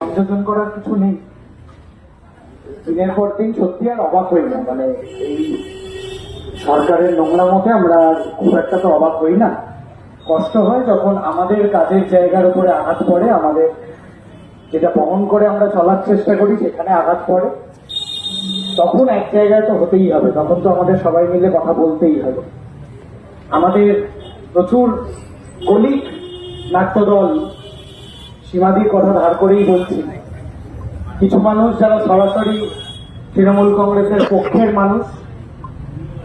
সংযোজন করার কিছু নেই। দিনের পর দিন সত্যি আর অবাক হই না। মানে এই সরকারের নোংরা মতে আমরা খুব একটা তো অবাক হই না। কষ্ট হয় যখন আমাদের কাজের জায়গার উপরে আঘাত পড়ে, আমাদের যেটা বহন করে আমরা চলার চেষ্টা করি, সেখানে আঘাত পড়ে। তখন এক জায়গায় তো হতেই হবে, তখন তো আমাদের সবাই মিলে কথা বলতেই হবে। আমাদের প্রচুর কলিক নাট্যদল সীমাদির কথা ধার করেই বলছি। কিছু মানুষ যারা সরাসরি তৃণমূল কংগ্রেসের পক্ষের মানুষ,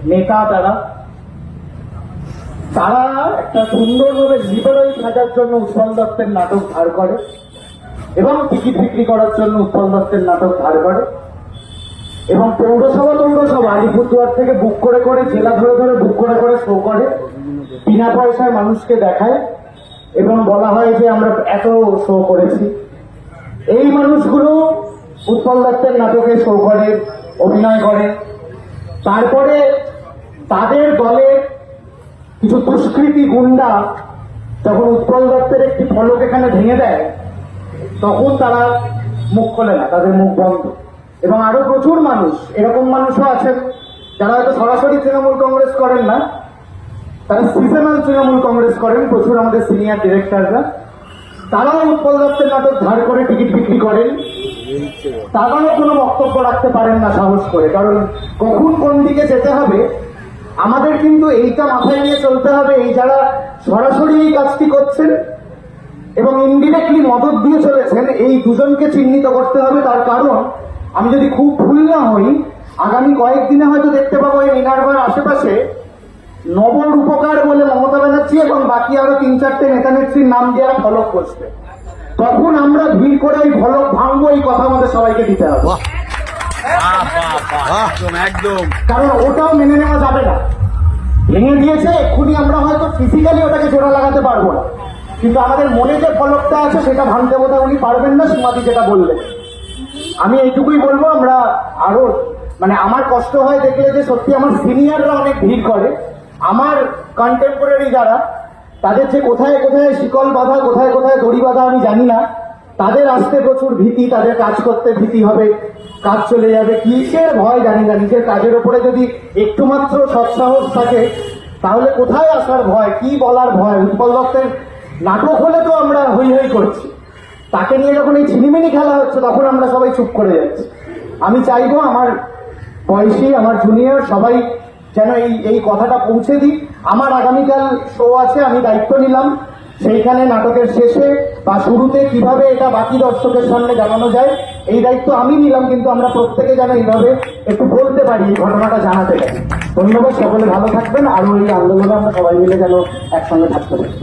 নেতা তারা তারা একটা সুন্দরভাবে লিবারাল সাজার জন্য উৎপল দত্তের নাটক ধার করে এবং টিকিট বিক্রি করার জন্য উৎপল দত্তের নাটক ধার করে এবং পৌরসভা পৌরসভা আলিপুরদুয়ার থেকে বুক করে করে জেলা ধরে ধরে বুক করে করে শো করে। বিনা পয়সায় মানুষকে দেখায়। এবং বলা হয় যে আমরা এত শো করেছি। এই মানুষগুলো উৎপল দত্তের নাটকে শো করে, অভিনয় করে। তারপরে তাদের দলের কিছু দুষ্কৃতী গুন্ডা যখন উৎপল দত্তের একটি ফলক এখানে ভেঙে দেয়, তখন তারা মুখ খোলে না, তাদের মুখ বন্ধ। এবং আরও প্রচুর মানুষ, এরকম মানুষও আছেন, যারা হয়তো সরাসরি তৃণমূল কংগ্রেস করেন না তারা সিজনাল তৃণমূল কংগ্রেস করেন, প্রচুর আমাদের সিনিয়র ডিরেক্টররা। তারাও উৎপল দত্তের নাটক ধার করে টিকিট বিক্রি করেন। তারাও কোনো বক্তব্য রাখতে পারেন না সাহস করে, কারণ কখন কোন দিকে যেতে হবে, আমাদের কিন্তু এইটা মাথায় নিয়ে চলতে হবে, এই যারা সরাসরি এই কাজটি করছেন এবং ইনডিরেক্টলি মদত দিয়ে চলেছেন, এই দুজনকে চিহ্নিত করতে হবে। তার কারণ, আমি যদি খুব ভুল না হই, আগামী কয়েকদিনে হয়তো দেখতে পাবো এই মিনারবার আশেপাশে নবরূপকার ব্যানার্জি এবং বাকি আরও তিন চারটে নেতা নেত্রীর নাম দিয়ে ফলক করছে তখন আমরা ভিড় করে ওই ফলক ভাঙবো এই কথা আমাদের সবাইকে দিতে হবে। বাহ। বাহ বাহ একদম একদম। কারণ ওটাও মেনে নেওয়া যাবে না। ভেঙে দিয়েছে এক্ষুনি আমরা হয়তো ফিজিক্যালি ওটাকে জোড়া লাগাতে পারব না। কিন্তু আমাদের মনে যে ফলকটা আছে সেটা ভাঙতে বোধহয় উনি পারবেন না সীমাদি যেটা বললেন। আমি এইটুকুই বলব আমরা আরও মানে আমার কষ্ট হয় দেখলে যে সত্যি আমার সিনিয়ররা অনেক ভিড় করে। আমার কন্টেম্পোরারি যারা, তাদের যে কোথায় কোথায় শিকল বাঁধা, কোথায় কোথায় দড়ি বাঁধা আমি জানি না। তাদের আসতে প্রচুর ভীতি, তাদের কাজ করতে ভীতি হবে, কাজ চলে যাবে। কিসের ভয় জানি না, নিজের কাজের উপরে যদি একটু মাত্র সৎসাহস থাকে, তাহলে কোথায় আসার ভয়, কি বলার ভয়? উৎপল দত্তের নাটক হলে তো আমরা হই হই করছি। তাকে নিয়ে যখন এই ছিনিমিনি খেলা হচ্ছে, তখন আমরা সবাই চুপ করে যাচ্ছি। আমি চাইব আমার বয়সী, আমার জুনিয়র সবাই যেন এই এই কথাটা পৌঁছে দিই। আমার আগামীকাল শো আছে, আমি দায়িত্ব নিলাম। সেইখানে নাটকের শেষে বা শুরুতে কীভাবে এটা বাকি দর্শকের সামনে জানানো যায়, এই দায়িত্ব আমি নিলাম, কিন্তু আমরা প্রত্যেকে যেন এইভাবে একটু বলতে পারি, এই ঘটনাটা জানাতে পারি। ধন্যবাদ, সকলে ভালো থাকবেন। আর এই আন্দোলনে আমরা সবাই মিলে যেন একসঙ্গে থাকতে পারি।